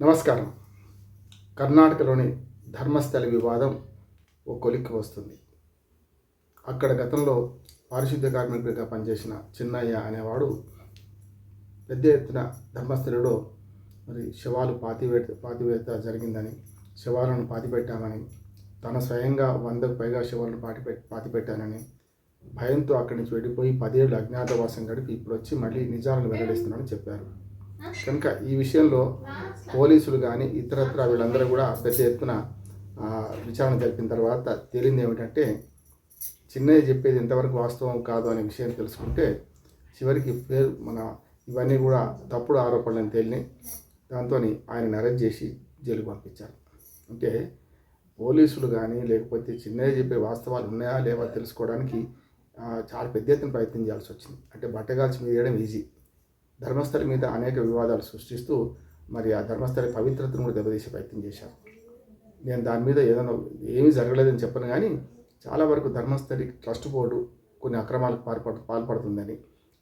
నమస్కారం. కర్ణాటకలోని ధర్మస్థల వివాదం ఓ కొలిక్కి వస్తుంది. అక్కడ గతంలో పారిశుద్ధ్య కార్మికుడిగా పనిచేసిన చిన్నయ్య అనేవాడు పెద్ద ఎత్తున ధర్మస్థలిలో మరి శవాలు పాతివేత పాతివేత జరిగిందని శవాలను పాతిపెట్టామని తన స్వయంగా వందకు పైగా శవాలను పాతిపె పాతిపెట్టానని భయంతో అక్కడి నుంచి వెళ్ళిపోయి పదేళ్ళు అజ్ఞాతవాసం గడిపి ఇప్పుడు వచ్చి మళ్ళీ నిజాలను వెల్లడిస్తున్నానని చెప్పారు. కనుక ఈ విషయంలో పోలీసులు కానీ ఇతరత్ర వీళ్ళందరూ కూడా పెద్ద ఎత్తున విచారణ జరిపిన తర్వాత తేలింది ఏమిటంటే చిన్నయ్య చెప్పేది ఎంతవరకు వాస్తవం కాదు అనే విషయం తెలుసుకుంటే చివరికి పేరు మన ఇవన్నీ కూడా తప్పుడు ఆరోపణలను తేలినాయి దాంతో ఆయన అరెస్ట్ చేసి జైలుకు పంపించారు. అంటే పోలీసులు కానీ లేకపోతే చిన్నయ్య చెప్పే వాస్తవాలు ఉన్నాయా లేవా తెలుసుకోవడానికి చాలా పెద్ద ఎత్తున ప్రయత్నం చేయాల్సి వచ్చింది. అంటే బట్టగాల్చి మీద వేయడం ఈజీ. ధర్మస్థలి మీద అనేక వివాదాలు సృష్టిస్తూ మరి ఆ ధర్మస్థలి పవిత్రతను కూడా దెబ్బతీసే ప్రయత్నం చేశారు. నేను దాని మీద ఏదైనా ఏమీ జరగలేదని చెప్పను కానీ చాలా వరకు ధర్మస్థలి ట్రస్ట్ బోర్డు కొన్ని అక్రమాలకు పాల్పడు పాల్పడుతుందని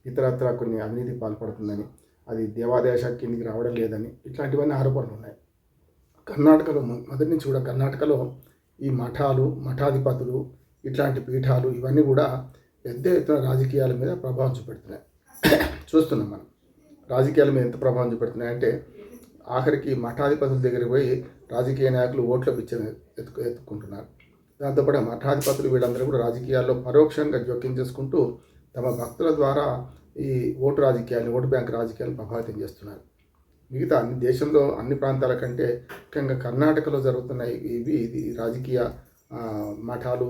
ఇతరత్ర కొన్ని అవినీతి పాల్పడుతుందని అది దేవాదాయ శాఖ కిందికి రావడం లేదని ఇట్లాంటివన్నీ ఆరోపణలు ఉన్నాయి. కర్ణాటకలో మొ- మొదటి నుంచి కూడా కర్ణాటకలో ఈ మఠాలు మఠాధిపతులు ఇట్లాంటి పీఠాలు ఇవన్నీ కూడా పెద్ద ఎత్తున రాజకీయాల మీద ప్రభావం చూపెడుతున్నాయి. చూస్తున్నాం మనం. రాజకీయాల మీద ఎంత ప్రభావం చూపెడుతున్నాయంటే ఆఖరికి మఠాధిపతుల దగ్గరికి పోయి రాజకీయ నాయకులు ఓట్ల పిచ్చని ఎత్తుకు ఎత్తుకుంటున్నారు. దాంతోపాటు మఠాధిపతులు వీళ్ళందరూ కూడా రాజకీయాల్లో పరోక్షంగా జోక్యం చేసుకుంటూ తమ భక్తుల ద్వారా ఈ ఓటు రాజకీయాలు ఓటు బ్యాంక్ రాజకీయాలను ప్రభావితం చేస్తున్నారు. మిగతా అన్ని దేశంలో అన్ని ప్రాంతాల కంటే ముఖ్యంగా కర్ణాటకలో జరుగుతున్న ఇవి ఇది రాజకీయ మఠాలు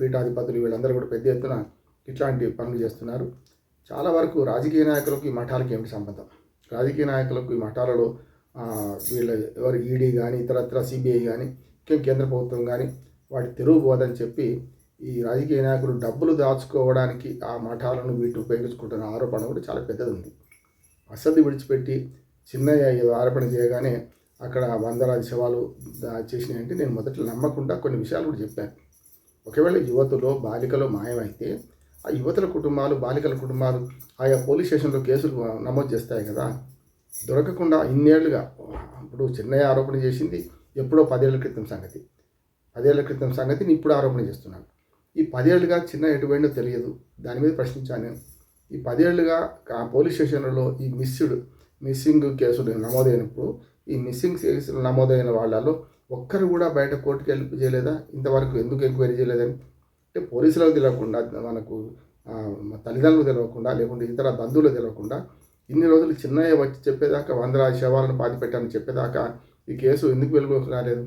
పీఠాధిపతులు వీళ్ళందరూ కూడా పెద్ద ఎత్తున ఇట్లాంటి పనులు చేస్తున్నారు. చాలా వరకు రాజకీయ నాయకులకు ఈ మఠాలకి ఏమిటి సంబంధం? రాజకీయ నాయకులకు ఈ మఠాలలో వీళ్ళ ఎవరు ఈడీ కానీ ఇతరత్ర సిబిఐ కానీ కేంద్ర ప్రభుత్వం కానీ వాటి తెరువు పోదని చెప్పి ఈ రాజకీయ నాయకులు డబ్బులు దాచుకోవడానికి ఆ మఠాలను వీటిని ఉపయోగించుకుంటున్న ఆరోపణ కూడా చాలా పెద్దది ఉంది వసతి విడిచిపెట్టి చిన్నయ్య ఆరోపణ చేయగానే అక్కడ వందలాది శవాలు చేసినాయంటే నేను మొదట్లో నమ్మకుండా కొన్ని విషయాలు కూడా చెప్పాను. ఒకవేళ యువతులో బాలికలో మాయమైతే ఆ యువతుల కుటుంబాలు బాలికల కుటుంబాలు ఆయా పోలీస్ స్టేషన్లో కేసులు నమోదు చేస్తాయి కదా. దొరకకుండా ఇన్నేళ్ళుగా ఇప్పుడు చిన్నయ్య ఆరోపణ చేసింది ఎప్పుడో పదేళ్ళ క్రితం సంగతి. పదేళ్ళ క్రితం సంగతిని ఇప్పుడు ఆరోపణ చేస్తున్నాను ఈ పదేళ్ళుగా చిన్న ఎటువైందో తెలియదు. దాని మీద ప్రశ్నించాను. నేను ఈ పదేళ్ళుగా ఆ పోలీస్ స్టేషన్లలో ఈ మిస్డ్ మిస్సింగ్ కేసులు నమోదైనప్పుడు ఈ మిస్సింగ్ కేసులు నమోదైన వాళ్ళలో ఒక్కరు కూడా బయట కోర్టుకి వెళ్ళి చేయలేదా ఇంతవరకు ఎందుకు ఎంక్వైరీ చేయలేదని అంటే పోలీసులకు తెలియకుండా మనకు తల్లిదండ్రులు తెలియకుండా లేకుంటే ఇతర బంధువులు తెలియకుండా ఇన్ని రోజులు చిన్నయ్య వచ్చి చెప్పేదాకా వందల శవాలను పాతి పెట్టాలని చెప్పేదాకా ఈ కేసు ఎందుకు వెలుగులోకి రాలేదు?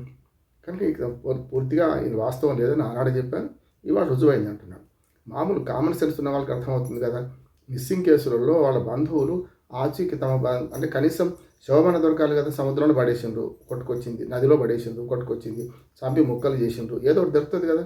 కనుక ఇక పూర్తిగా ఇది వాస్తవం లేదని ఆనాడు చెప్పాను ఇవాళ రుజువైంది అంటున్నాడు. మామూలు కామన్ సెన్స్ ఉన్న వాళ్ళకి అర్థమవుతుంది కదా? మిస్సింగ్ కేసులలో వాళ్ళ బంధువులు ఆచూకి తమ అంటే కనీసం శవమన దొరకాలి కదా సముద్రంలో పడేసిండ్రు కొట్టుకొచ్చింది నదిలో పడేసిండ్రు కొట్టుకొచ్చింది చంపి ముక్కలు చేసిండ్రు ఏదో ఒకటి దొరుకుతుంది కదా?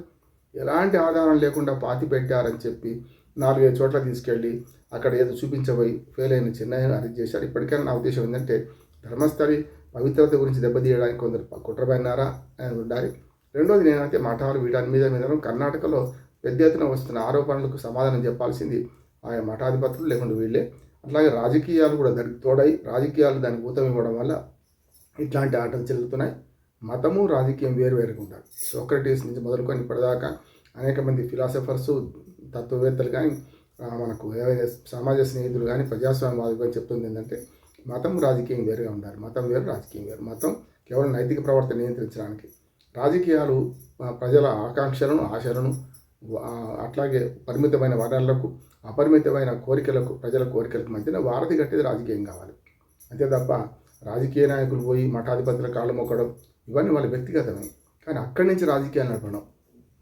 ఎలాంటి ఆధారం లేకుండా పాతి పెట్టారని చెప్పి నాలుగైదు చోట్ల తీసుకెళ్ళి అక్కడ ఏదో చూపించబోయి ఫెయిల్ అయిన చిన్నయ్యను అరెస్ట్ చేశారు. ఇప్పటికైనా నా ఉద్దేశం ఏంటంటే ధర్మస్థలి పవిత్రత గురించి దెబ్బతీయడానికి కొందరు కుట్రబడినారా అని ఉండాలి రెండోది నేనైతే మఠాలు వీటి మీద మీద కర్ణాటకలో పెద్ద ఎత్తున వస్తున్న ఆరోపణలకు సమాధానం చెప్పాల్సింది ఆయా మఠాధిపతులు లేకుండా వీళ్ళే. అట్లాగే రాజకీయాలు కూడా దానికి తోడై రాజకీయాలు దానికి ఊతం ఇవ్వడం వల్ల ఇట్లాంటి ఆటలు చెల్లుతున్నాయి మతము రాజకీయం వేరు వేరుగా ఉంటారు సోక్రటీస్ నుంచి మొదలుకొని ఇప్పటిదాకా అనేక మంది ఫిలాసఫర్స్ తత్వవేత్తలు కానీ మనకు ఏవైనా సమాజ స్నేహితులు కానీ ప్రజాస్వామ్యవాదులు కానీ చెప్తుంది ఏంటంటే మతం రాజకీయం వేరుగా ఉండాలి. మతం వేరు రాజకీయం వేరు. మతం కేవలం నైతిక ప్రవర్తన నియంత్రించడానికి. రాజకీయాలు ప్రజల ఆకాంక్షలను ఆశలను అట్లాగే పరిమితమైన వనరులకు అపరిమితమైన కోరికలకు ప్రజల కోరికలకు మధ్యన వారధి కట్టేది రాజకీయం కావాలి. అంతే తప్ప రాజకీయ నాయకులు పోయి మఠాధిపతుల కాళ్ళు మొక్కడం ఇవన్నీ వాళ్ళ వ్యక్తిగతమే. కానీ అక్కడి నుంచి రాజకీయాలు నడపడం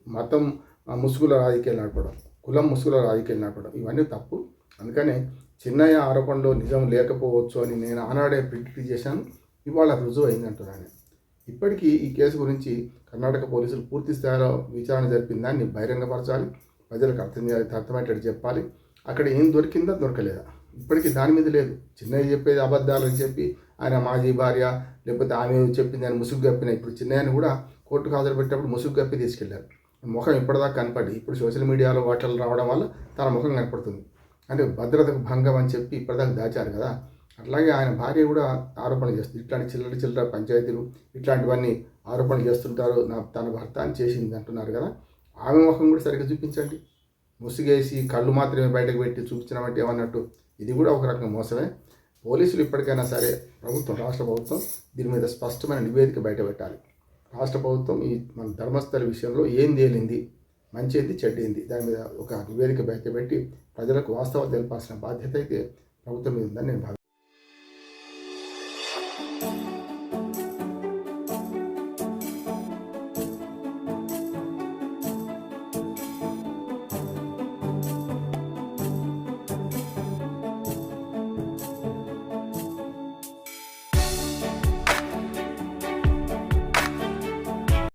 మతం ఆ, ముసుగుల రాజకీయాలు నడపడం కులం ముసుగుల రాజకీయాలు నడపడం ఇవన్నీ తప్పు. అందుకనే చిన్నయ్య ఆరోపణలో నిజం లేకపోవచ్చు అని నేను ఆనాడే ప్రిడిక్ట్ చేశాను. ఇవాళ రుజువు అయిందంటున్నాను ఇప్పటికీ ఈ కేసు గురించి కర్ణాటక పోలీసులు పూర్తి స్థాయిలో విచారణ జరిపిన దాన్ని బహిరంగపరచాలి. ప్రజలకు అర్థం చేయాలి అర్థమయ్యేటట్టు చెప్పాలి. అక్కడ ఏం దొరికిందా దొరకలేదా? ఇప్పటికీ దాని మీద లేదు. చిన్నయ్య చెప్పేది అబద్ధాలు అని చెప్పి ఆయన మాజీ భార్య లేకపోతే ఆమె చెప్పింది ఆయన ముసుగు కప్పిన ఇప్పుడు చిన్నయ్యని కూడా కోర్టుకు హాజరు పెట్టినప్పుడు ముసుగు కప్పి తీసుకెళ్ళారు. ముఖం ఇప్పటిదాకా కనపడి ఇప్పుడు సోషల్ మీడియాలో వాటిల్లో రావడం వల్ల తన ముఖం కనపడుతుంది. అంటే భద్రతకు భంగం అని చెప్పి ఇప్పటిదాకా దాచారు కదా. అట్లాగే ఆయన భార్య కూడా ఆరోపణ చేస్తుంది. ఇట్లాంటి చిల్లర చిల్లర పంచాయతీలు ఇట్లాంటివన్నీ ఆరోపణలు చేస్తుంటారు. నా తన భర్త అని చేసింది అంటున్నారు కదా. ఆమె ముఖం కూడా సరిగ్గా చూపించండి. ముసుగేసి కళ్ళు మాత్రమే బయటకు పెట్టి చూపించడం ఏమన్నట్టు ఇది కూడా ఒక రకంగా మోసమే. పోలీసులు ఇప్పటికైనా సరే ప్రభుత్వం రాష్ట్ర ప్రభుత్వం దీని మీద స్పష్టమైన నివేదిక బయట పెట్టాలి. రాష్ట్ర ప్రభుత్వం ఈ మన ధర్మస్థల విషయంలో ఏం తేలింది మంచిది చెడ్డింది దాని మీద ఒక నివేదిక బయటపెట్టి ప్రజలకు వాస్తవాలు తెలపాల్సిన బాధ్యత అయితే ప్రభుత్వం మీద ఉందని నేను భావిస్తున్నాను.